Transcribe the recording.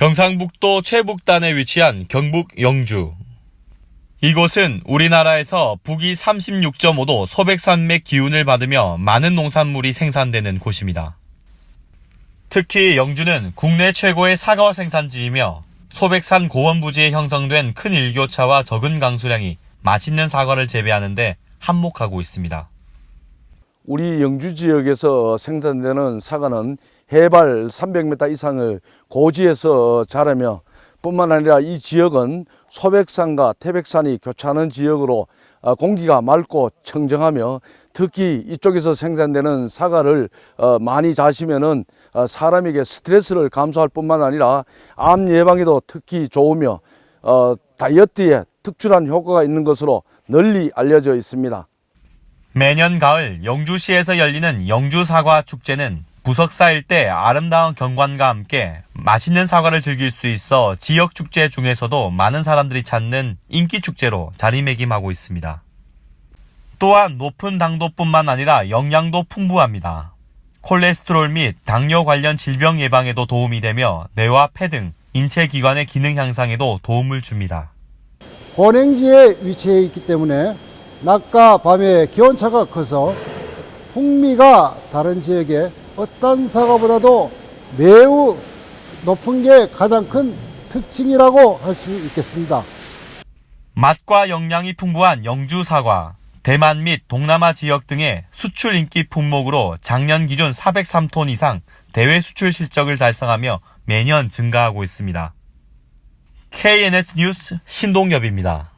경상북도 최북단에 위치한 경북 영주. 이곳은 우리나라에서 북위 36.5도 소백산맥 기운을 받으며 많은 농산물이 생산되는 곳입니다. 특히 영주는 국내 최고의 사과 생산지이며 소백산 고원 부지에 형성된 큰 일교차와 적은 강수량이 맛있는 사과를 재배하는데 한몫하고 있습니다. 우리 영주 지역에서 생산되는 사과는 해발 300m 이상의 고지에서 자라며 뿐만 아니라 이 지역은 소백산과 태백산이 교차하는 지역으로 어, 공기가 맑고 청정하며 특히 이쪽에서 생산되는 사과를 어, 많이 자시면은 어, 사람에게 스트레스를 감소할 뿐만 아니라 암 예방에도 특히 좋으며 어, 다이어트에 특출한 효과가 있는 것으로 널리 알려져 있습니다. 매년 가을 영주시에서 열리는 영주 사과 축제는 부석사 일대 아름다운 경관과 함께 맛있는 사과를 즐길 수 있어 지역 축제 중에서도 많은 사람들이 찾는 인기 축제로 자리매김하고 있습니다. 또한 높은 당도뿐만 아니라 영양도 풍부합니다. 콜레스테롤 및 당뇨 관련 질병 예방에도 도움이 되며 뇌와 폐 등 인체 기관의 기능 향상에도 도움을 줍니다. 고냉지에 위치해 있기 때문에 낮과 밤의 기온차가 커서 풍미가 다른 지역에 어떤 사과보다도 매우 높은 게 가장 큰 특징이라고 할 수 있겠습니다. 맛과 영양이 풍부한 영주 사과, 대만 및 동남아 지역 등의 수출 인기 품목으로 작년 기준 403톤 이상 대외 수출 실적을 달성하며 매년 증가하고 있습니다. KNS 뉴스 신동엽입니다.